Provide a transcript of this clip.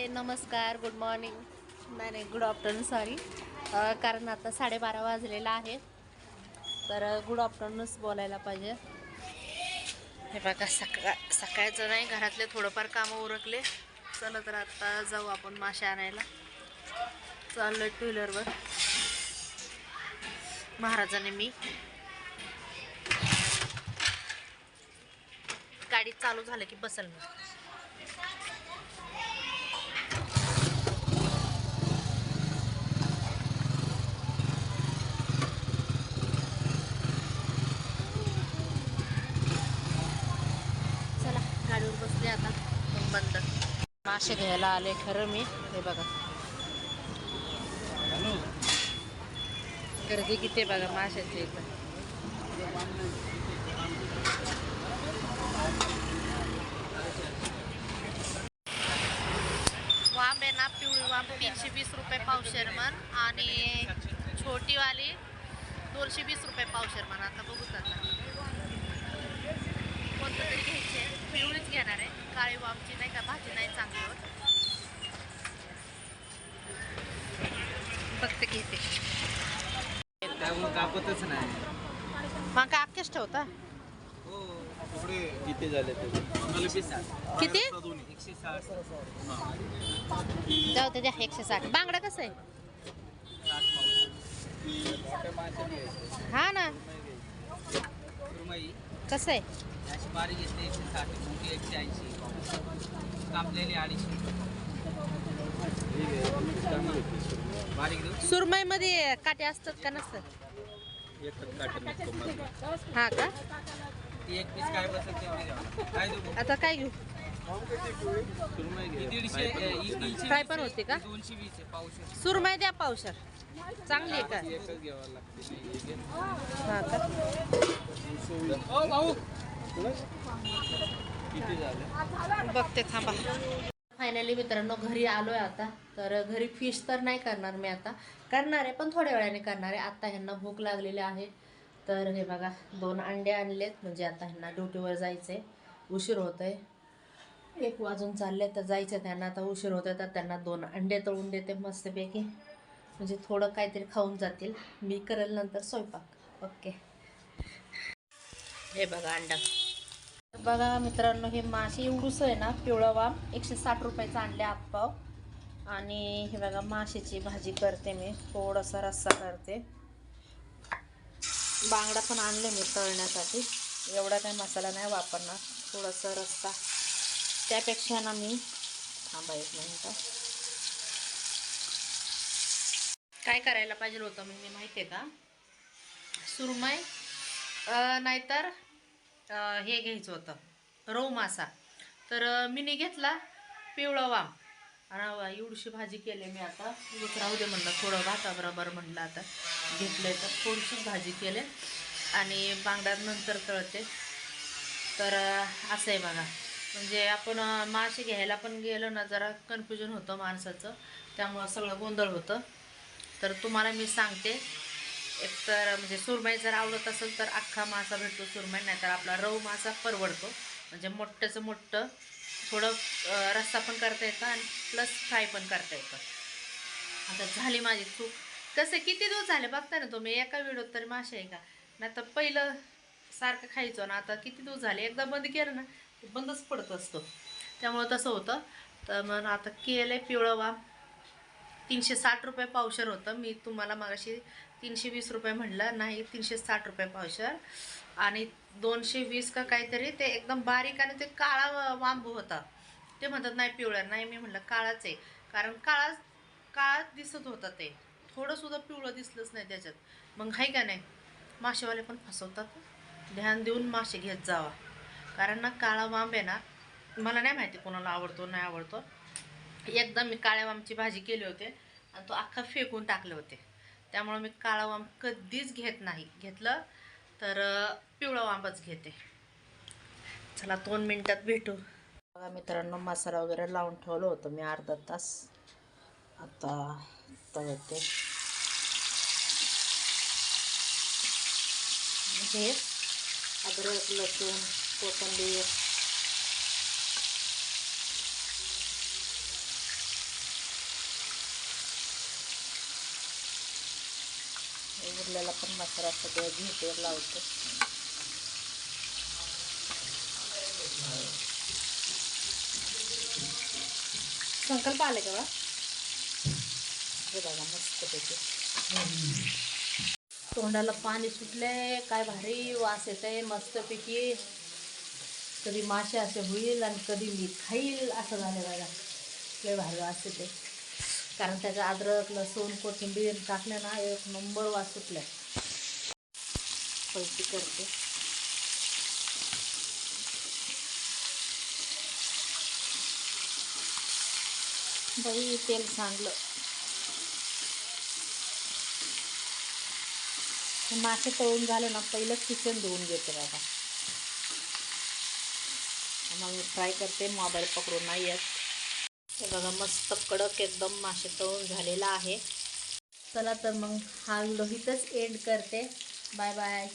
हाय नमस्कार good morning नाही नाही गुड आफ्टरनून सॉरी कारण आता साडेबारा वाजलेला आहे. तर गुड आफ्टरनूनच बोलायला पाहिजे. हे बघा सकाळ सकाळचं नाही घरातले थोडंफार कामं उरकले. चला तर आता जाऊ आपण मासे आणायला. चाललोय टू व्हीलरवर महाराजाने मी गाडी चालू झालं की बसल मी चला गाडीवर बसले आता मग बंद मासे घ्यायला आले खरं मी. हे बघा. गर्दी किती बघा माशाची इथं वांब ना पिवळी वांब तीनशे वीस रुपये पावशेर मन आणि छोटीवाली दोनशे वीस रुपये पावशेर मन आता बघूच आता कोणतं तरी घ्यायचे पिवळीच घेणार आहे काळी वामची नाही का? भाजी नाही चांगली होत. फक्त घेते कापतच नाही मग काय अख्खेच ठेवता? किती झाले किती? जाऊ ते द्या एकशे साठ. बांगडा कसं आहे? हा ना. कसं आहे? अशी बारीक घेतली एकशे साठ मोठी एकशे ऐंशी. कापलेली अडीचशे. बारीक देऊ सुरमईमध्ये काटे असतात का नसतात? एकच काटून हा का? ती एक पीस काय बसेल तेवढी द्या काय देऊ आता काय घेऊ? सुरमई घे दीडशे ए, ही तीनशे फ्राय वीस पण आहे, होती का? ही दोनशे वीस आहे पावशे सुरमई द्या पावशर. चांगली आहे का? एकच घ्यावं लागते. नाही, हे घे. हा का? बघते थांबा. फायनली मित्रांनो घरी आलोय आता. तर घरी फिश तर नाही करणार मी आता. करणार आहे पण थोड्या वेळाने करणार आहे. आता ह्यांना भूक लागलेली आहे. तर हे बघा दोन अंडे आणलेत. म्हणजे आता ह्यांना ड्युटीवर जायचंय. उशीर होत आहे एक वाजून चालले तर जायचं त्यांना. आता उशीर होतोय तर त्यांना दोन अंडे तळून देते मस्तपैकी. म्हणजे थोडं काहीतरी खाऊन जातील. मी करेल नंतर स्वयंपाक. ओके हे बघा अंडा. बघा मित्रांनो हे मासे एवढूस आहे ना पिवळं वाम एकशे साठ रुपयाचा आणले आप्पाव आणि हे बघा माशाची भाजी करते मी. थोडासा रस्सा करते. बांगडा पण आणले मी तळण्यासाठी. एवढा काही मसाला नाही वापरणार. थोडासा रस्सा. त्यापेक्षा ना मी थांबा एक मिनटं. काय करायला पाहिजे होतं म्हणजे माहिती आहे का? सुरमई नाहीतर हे घ्यायचं होतं. रोव मासा. तर अं, मीनी घेतला पिवळं वाम. आणि एवढीशी भाजी केली मी आता. उगाच राहू दे म्हणलं थोडं भाताबरोबर म्हणलं आता. घेतलं तर थोडीशीच भाजी केले. आणि बांगड्यात नंतर तळते. तर असं आहे बघा. म्हणजे आपण मासे घ्यायला पण गेलो ना जरा कन्फ्युजन होतं माणसाचं. त्यामुळं सगळं गोंधळ होतं. तर तुम्हाला मी सांगते. एक तर म्हणजे सुरमई जर आवडत असेल तर अख्खा मासा भेटतो सुरमई नाही तर आपला रव मासा परवडतो. म्हणजे मोठ्याचं मोठं थोडं रस्सा पण करता येतं आणि प्लस फ्राय पण करता येतं. आता झाली माझी चूक. कसं किती दिवस झाले बघता ना तुम्ही? एका व्हिडिओत तरी मासे आहे का? नाही तर पहिलं सारखं खायचो ना आता किती दिवस झाले? एकदा बंद केलं ना बंदच पडत असतो. त्यामुळं तसं होतं. तर मग आता केलं आहे पिवळं वाम तीनशे साठ रुपये पावशर होतं. मी तुम्हाला मागाशी तीनशे वीस रुपये म्हणलं नाही तीनशे साठ रुपये पावशर. आणि दोनशे वीस का काहीतरी ते एकदम बारीक आणि ते काळा वांबू होता. ते म्हणतात नाही पिवळा नाही. मी म्हणलं काळाच आहे. कारण काळाच काळात दिसत होता ते. थोडंसुद्धा पिवळं दिसलंच नाही त्याच्यात. मग आहे का नाही? मासेवाले पण फसवतात. ध्यान देऊन मासे घेत जावा. कारण ना काळा वांब आहे ना मला नाही माहिती कोणाला आवडतो नाही आवडतो. एकदा मी काळ्या वामची भाजी केली होते आणि तो अख्खा फेकून टाकले होते. त्यामुळं मी काळा वाम कधीच घेत नाही. घेतलं तर पिवळा वांबच घेते. चला दोन मिनटात भेटू. बघा मित्रांनो मसाला वगैरे लावून ठेवलं होतं मी अर्धा तास. आता तळते. हे अद्रक लसूण कोथिंबीर. उरलेला पण मसाला सगळं घेते लावतो. संकल्प आले का बघा मस्त त्याचे तोंडाला पाणी सुटले काय भारी वास येते मस्तपैकी कधी मासे असे होईल आणि कधी मी खाईल असं झालं बघा. लय भारी वास येते कारण त्याचा अद्रक लसूण कोथिंबीर टाकलं ना एक नंबर वास सुटलाय. पैसे करते. बाई तेल सांगलं मासे तळून झाले ना पहिलंच किचन धुवून घेते बाबा. मग मी फ्राय करते मोबाईल पकडून नाही येत. हे बघा मस्त कडक एकदम मासे तळून झालेला आहे. चला तर मग हा व्हिडिओ इथंच एंड करते. Bye bye